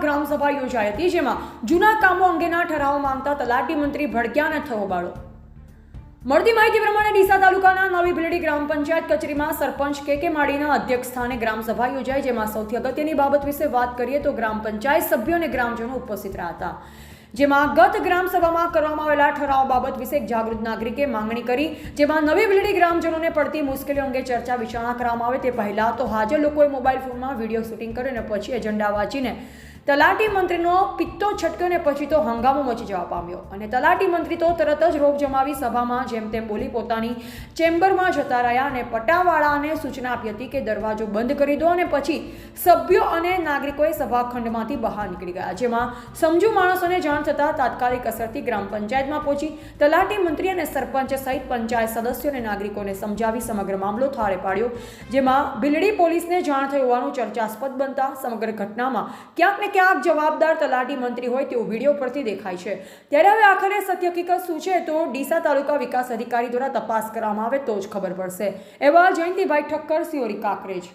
ગ્રામસભા યોજાઈ હતી, જેમાં જૂના કામો અંગેના ઠરાવ માંગતા તલાટી મંત્રી ભડક્યાને થયો બાળો. મળતી માહિતી પ્રમાણે ડીસા તાલુકાના નવી ભીલડી ગ્રામ પંચાયત કચેરીમાં સરપંચ કે કે માળીના અધ્યક્ષ સ્થાને ગ્રામસભા યોજાઈ, જેમાં સૌથી અગત્યની બાબત વિશે વાત કરીએ તો ગ્રામ પંચાયત સભ્યો અને ગ્રામજનો ઉપસ્થિત રહ્યા હતા. જેમાં ગત ગ્રામસભામાં કરવામાં આવેલા ઠરાવ બાબત વિશે જાગૃત નાગરિકે માંગણી કરી, જેમાં નવી બિલ્ડી ગ્રામજનોને પડતી મુશ્કેલીઓ અંગે ચર્ચા વિચારણા કરવામાં આવે તે પહેલાં તો હાજર લોકોએ મોબાઈલ ફોનમાં વીડિયો શૂટિંગ કર્યો અને પછી એજન્ડા વાંચીને તલાટી મંત્રીનો પિત્તો છટક્યો પછી તો હંગામો મચી જવા પામ્યો. અને તલાટી મંત્રી તો તરત જ રોપ જમાવી સભામાં જેમ તેમ બોલી પોતાની ચેમ્બરમાં જતા રહ્યા અને પટાવાળાને સૂચના આપી હતી કે દરવાજો બંધ કરી દો અને પછી સભ્યો અને નાગરિકોએ સભાખંડમાંથી બહાર નીકળી ગયા. જેમાં સમજુ માણસોને જાણ થતાં તાત્કાલિક અસરથી ગ્રામ પંચાયતમાં પહોંચી તલાટી મંત્રી અને સરપંચ સહિત પંચાયત સદસ્યો અને નાગરિકોને સમજાવી સમગ્ર મામલો થાળે પાડ્યો. જેમાં ભીલડી પોલીસને જાણ થઈ હોવાનું ચર્ચાસ્પદ બનતા સમગ્ર ઘટનામાં ક્યાંક ને ક્યાંક જવાબદાર તલાટી મંત્રી હોય તેવું વીડિયો પરથી દેખાય છે. ત્યારે હવે આખરે સત્ય હકીકત શું છે તો ડીસા તાલુકા વિકાસ અધિકારી દ્વારા તપાસ કરવામાં આવે તો જ ખબર પડશે. એવા જયંતિભાઈ ઠક્કર સિયોરી કાકરેજ.